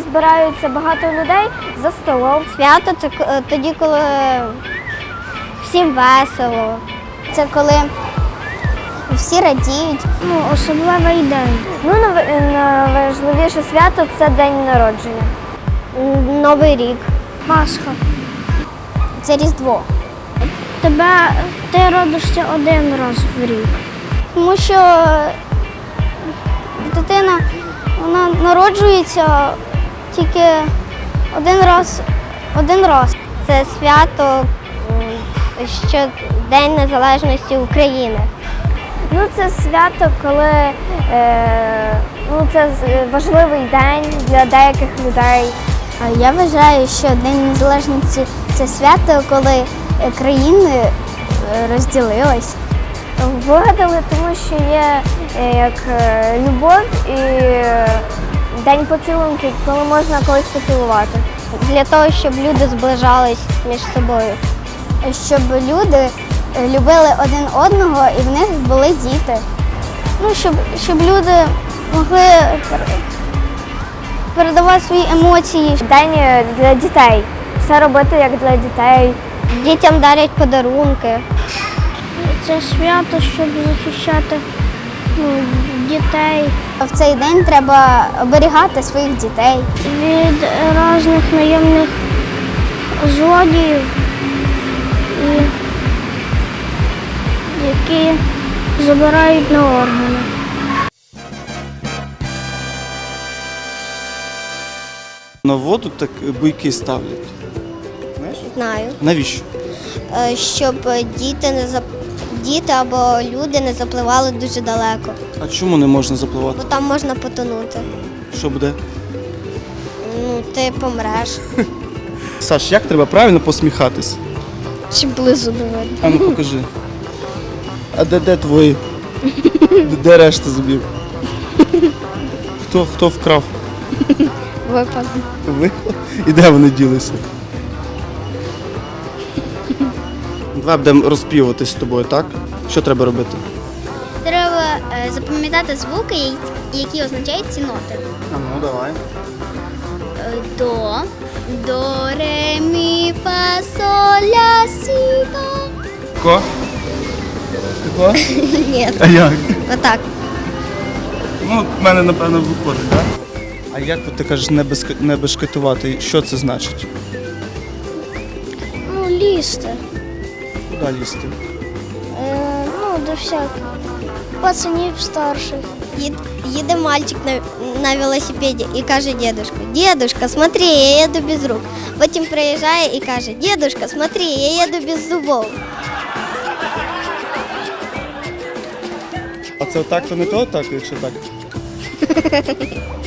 коли збираються багато людей за столом. Свято це е, тоді, коли всім весело. Це коли всі радіють. Ну, особливий день. Ну, найважливіше свято це день народження. Новий рік. Пасха. Це Різдво. Тебе ти родишся один раз в рік. Тому що дитина вона народжується тільки один раз. Один раз. Це свято, що День Незалежності України. Ну, це свято, коли е, ну, це важливий день для деяких людей. Я вважаю, що День Незалежності це свято, коли е, країни е, розділились. Вигадали, тому що є е, як е, любов і е, день поцілунки, коли можна когось поцілувати. Для того, щоб люди зближались між собою, щоб люди е, любили один одного і в них були діти. Ну, щоб, щоб люди могли передавати свої емоції. День е, для дітей. Все робити як для дітей. Дітям дарять подарунки. Це свято, щоб захищати дітей В цей день треба оберігати своїх дітей. від різних наємних злодіїв, які забирають на органи. На воду так буйки ставлять. Знаєш? Знаю. Навіщо? Е, Щоб діти не зап... діти або люди не запливали дуже далеко, А чому не можна запливати? бо там можна потонути. Що буде? Ну, ти помреш. Саш, як треба правильно посміхатись? Чи близу доведе. А ну покажи. А де де твої? Де, де решта зубів? Хто хто вкрав? Випадок. Ви? І де вони ділися? Давай будемо розпівуватись з тобою, так? Що треба робити? Треба е, запам'ятати звуки, які означають ці ноти. А ну давай. Е, До, до, ре, мі, фа, соль, ля, сі, до. Ко? Ко? Ні, А як? отак. Ну, в мене напевно виходить, так? А як от ти кажеш не, безк... не бешкетувати? Що це значить? Ну, лізти. Куди лізти? Е, ну, до всяких. Пацанів старших. Їд- Їде мальчик на, на велосипеді і каже дедушка, дедушка, смотри, я їду без рук. Потім приїжджає і каже, дедушка, смотри, я їду без зубов. А це отак, то не то, так, якщо так.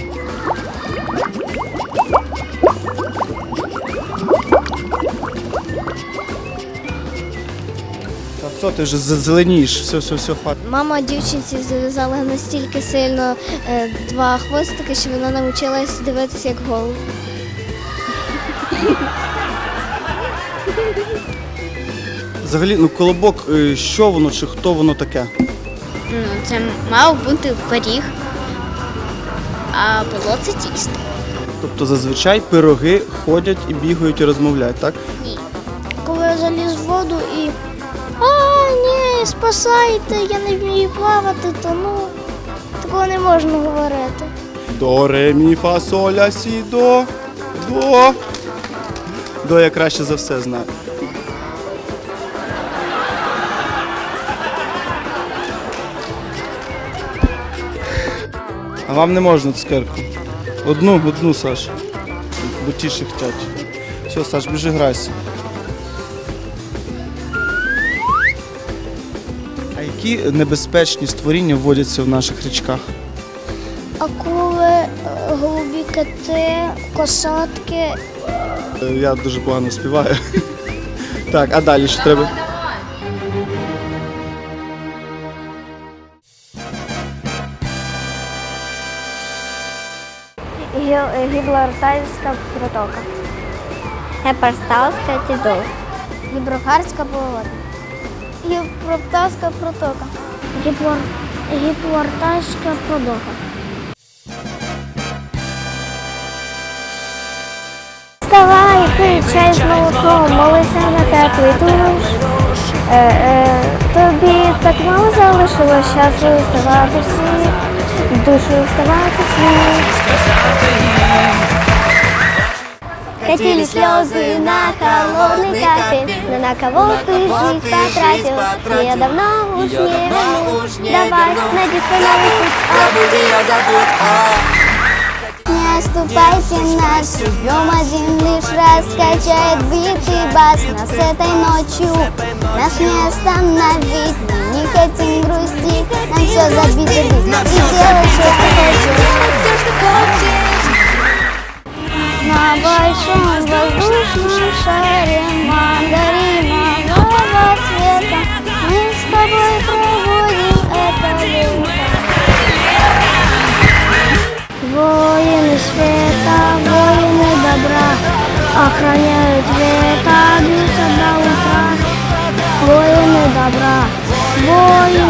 все, ти вже зеленієш, все, все, все, хватить. Мама дівчинці зав'язала настільки сильно е, два хвостики, що вона навчилась дивитися як голуб. Взагалі, ну колобок, е, що воно чи хто воно таке? Ну, це мав бути пиріг, а було це тісто. Тобто зазвичай пироги ходять і бігають і розмовляють, так? Коли я заліз в воду і а, ні, спасайте, я не вмію плавати, тону. Такого не можна говорити. До, ре, мі, фа, соль, ля, сі, до, до. До я краще за все знаю. А вам не можна цукерку. Одну, одну, Саш. Бо ті ще хотять. Все, Саш, біжи грайся. Які небезпечні створіння вводяться в наших річках? Акули, голубі кити, косатки. Я дуже погано співаю. Так, а далі що треба? Гіблартайська протока. Гепарсталська тідол. Гіброгарська болота. Гіблартайська протока. Гіблартайська протока. вставай, пий чай з молоком, молися на теплий душ. Е, е, тобі так мало залишилось часу вставати в світ, в душу вставати в світ. Катили слезы на холодный кафель, но на кого ты жизнь потратил? Я давно уж не вернусь. Давай, найди свой новый путь. Не оступайте нас, живем один лишь раз Качает битый бас. нас этой ночью Нас не остановить, мы не хотим грустить Нам все забить, забить воздушном шаре мандаринового цвета Мы с тобой проводим это лето Воины света, воины добра Охраняют бьются до утра. Воины добра, воины